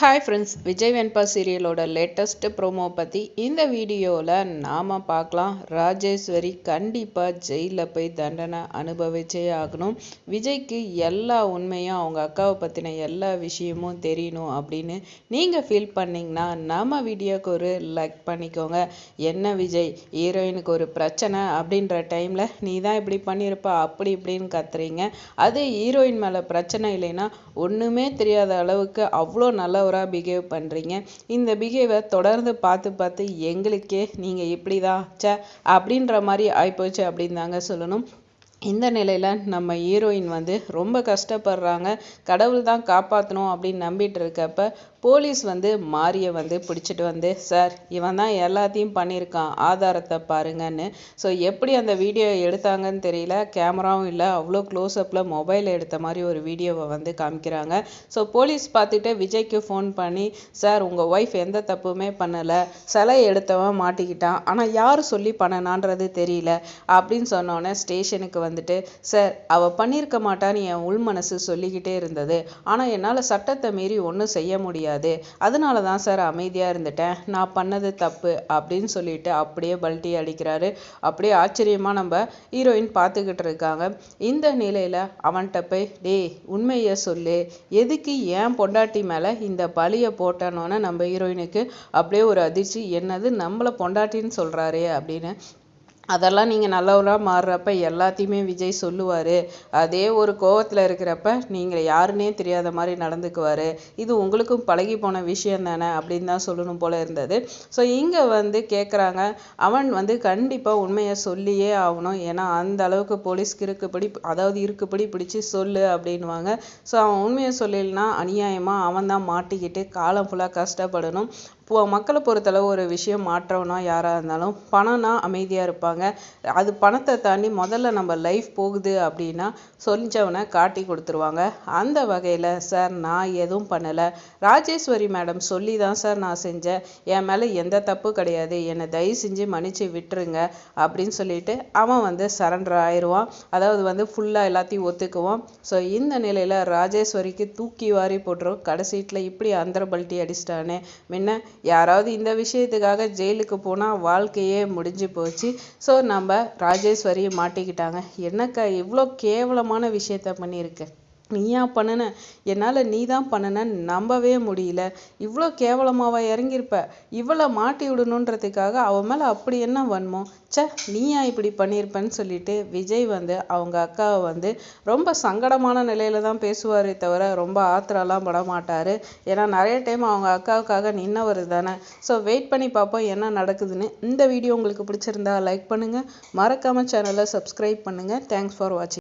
Hi friends Vijay Venba சீரியலோட latest promo பற்றி இந்த வீடியோவில் நாம் பார்க்கலாம். ராஜேஸ்வரி கண்டிப்பாக ஜெயிலில் போய் தண்டனை அனுபவிச்சே ஆகணும். விஜய்க்கு எல்லா உண்மையும் அவங்க அக்காவை பற்றின எல்லா விஷயமும் தெரியணும் அப்படின்னு நீங்கள் ஃபீல் பண்ணிங்கன்னா நம்ம வீடியோக்கு ஒரு லைக் பண்ணிக்கோங்க. என்ன விஜய் ஹீரோயினுக்கு ஒரு பிரச்சனை அப்படின்ற டைமில் நீ தான் இப்படி பண்ணியிருப்ப அப்படி இப்படின்னு கத்துறீங்க. அது ஹீரோயின் மேலே பிரச்சனை இல்லைன்னா ஒன்றுமே தெரியாத அளவுக்கு அவ்வளோ நல்லவராக பிஹேவ் பண்ணுறீங்க இந்த பிஹேவை தொடர்ந்து பார்த்து பார்த்து எங்களுக்கே நீங்கள் இப்படி தான் சே அப்படின்ற மாதிரி ஆயிப்போச்சு அப்படின்னு தாங்க சொல்லணும். இந்த நிலையில் நம்ம ஹீரோயின் வந்து ரொம்ப கஷ்டப்படுறாங்க. கடவுள் தான் காப்பாற்றணும் அப்படின்னு நம்பிட்டு இருக்கப்ப போலீஸ் வந்து மாரியை வந்து பிடிச்சிட்டு வந்து சார் இவன் தான் எல்லாத்தையும் பண்ணியிருக்கான் ஆதாரத்தை பாருங்கன்னு. ஸோ எப்படி அந்த வீடியோ எடுத்தாங்கன்னு தெரியல. கேமராவும் இல்லை. அவ்வளோ க்ளோஸ்அப்பில் மொபைல் எடுத்த மாதிரி ஒரு வீடியோவை வந்து காமிக்கிறாங்க. ஸோ போலீஸ் பார்த்துட்டு விஜய்க்கு ஃபோன் பண்ணி சார் உங்கள் ஒய்ஃப் எந்த தப்புமே பண்ணலை. சிலை எடுத்தவன் மாட்டிக்கிட்டான். ஆனால் யார் சொல்லி பண்ணனான்றது தெரியல. அப்படின்னு சொன்னோன்னே ஸ்டேஷனுக்கு வந்துட்டு சார் அவள் பண்ணியிருக்க மாட்டான்னு என் உள் மனசு சொல்லிக்கிட்டே இருந்தது. ஆனால் என்னால் சட்டத்தை மீறி ஒன்றும் செய்ய முடியாது. அதனால தான் சார் அமைதியாக இருந்துட்டேன். நான் பண்ணது தப்பு அப்படின்னு சொல்லிட்டு அப்படியே பல்ட்டி அடிக்கிறாரு. அப்படியே ஆச்சரியமாக நம்ம ஹீரோயின் பார்த்துக்கிட்டு இருக்காங்க. இந்த நிலையில் அவன்கிட்ட போய் டேய் உண்மையை சொல்லு. எதுக்கு ஏன் பொண்டாட்டி மேலே இந்த பலியை போட்டனோன்னு நம்ம ஹீரோயினுக்கு அப்படியே ஒரு அதிர்ச்சி. என்னது நம்மளை பொண்டாட்டின்னு சொல்கிறாரே அப்படின்னு அதெல்லாம் நீங்கள் நல்லவராக மாறுறப்ப எல்லாத்தையுமே விஜய் சொல்லுவார். அதே ஒரு கோவத்தில் இருக்கிறப்ப நீங்கள் யாருன்னே தெரியாத மாதிரி நடந்துக்குவார். இது உங்களுக்கும் பழகி போன விஷயம் தானே அப்படின்னு தான் சொல்லணும் போல் இருந்தது. ஸோ இங்கே வந்து கேட்குறாங்க அவன் வந்து கண்டிப்பாக உண்மையை சொல்லியே ஆகணும். ஏன்னா அந்த அளவுக்கு போலீஸ்க்கு இருக்குப்படி அதாவது இருக்குப்படி பிடிச்சி சொல்லு அப்படின்வாங்க ஸோ அவன் உண்மையை சொல்லலைன்னா அநியாயமாக அவன் தான் மாட்டிக்கிட்டு காலம் ஃபுல்லாக கஷ்டப்படணும். இப்போ மக்களை பொறுத்தளவு ஒரு விஷயம் மாற்றம்னா யாராக இருந்தாலும் பணம்னா அமைதியாக இருப்பாங்க. அது பணத்தை தாண்டி முதல்ல நம்ம லைஃப் போகுது அப்படின்னா சொல்லிச்சவனை காட்டி கொடுத்துருவாங்க. அந்த வகையில் சார் நான் எதுவும் பண்ணலை. ராஜேஸ்வரி மேடம் சொல்லி தான் சார் நான் செஞ்சேன். என் மேலே எந்த தப்பு கிடையாது. என்னை தயவு செஞ்சு மன்னிச்சு விட்டுருங்க. அப்படின்னு சொல்லிட்டு அவன் வந்து சரண்டர் ஆயிடுவான் அதாவது வந்து ஃபுல்லாக எல்லாத்தையும் ஒத்துக்குவான். ஸோ இந்த நிலையில் ராஜேஸ்வரிக்கு தூக்கி வாரி போட்டுரும். கடைசீட்டில் இப்படி அந்தரபல்ட்டி அடிச்சிட்டானே. முன்ன யாராவது இந்த விஷயத்துக்காக ஜெயிலுக்கு போனால் வாழ்க்கையே முடிஞ்சு போச்சு. ஸோ நம்ம ராஜேஸ்வரி மாட்டிக்கிட்டாங்க. என்னக்கா இவ்வளோ கேவலமான விஷயத்த பண்ணியிருக்க? நீயா பண்ணுன? என்னால் நீ தான் பண்ணுனன்னு நம்பவே முடியல. இவ்வளோ கேவலமாவா இறங்கியிருப்ப? இவளை மாட்டி விடணுன்றதுக்காக அவன் மேலே அப்படி என்ன வன்மோ ச்சே நீயா இப்படி பண்ணியிருப்பேன்னு சொல்லிட்டு விஜய் வந்து அவங்க அக்காவை வந்து ரொம்ப சங்கடமான நிலையில தான் பேசுவாரே தவிர ரொம்ப ஆத்திரம்லாம் பட மாட்டார். ஏன்னா நிறைய டைம் அவங்க அக்காவுக்காக நின்னவர் தானே. ஸோ வெயிட் பண்ணி பார்ப்போம் என்ன நடக்குதுன்னு. இந்த வீடியோ உங்களுக்கு பிடிச்சிருந்தா லைக் பண்ணுங்கள் மறக்காமல் சேனலை சப்ஸ்கிரைப் பண்ணுங்கள் தேங்க்ஸ் ஃபார் வாட்சிங்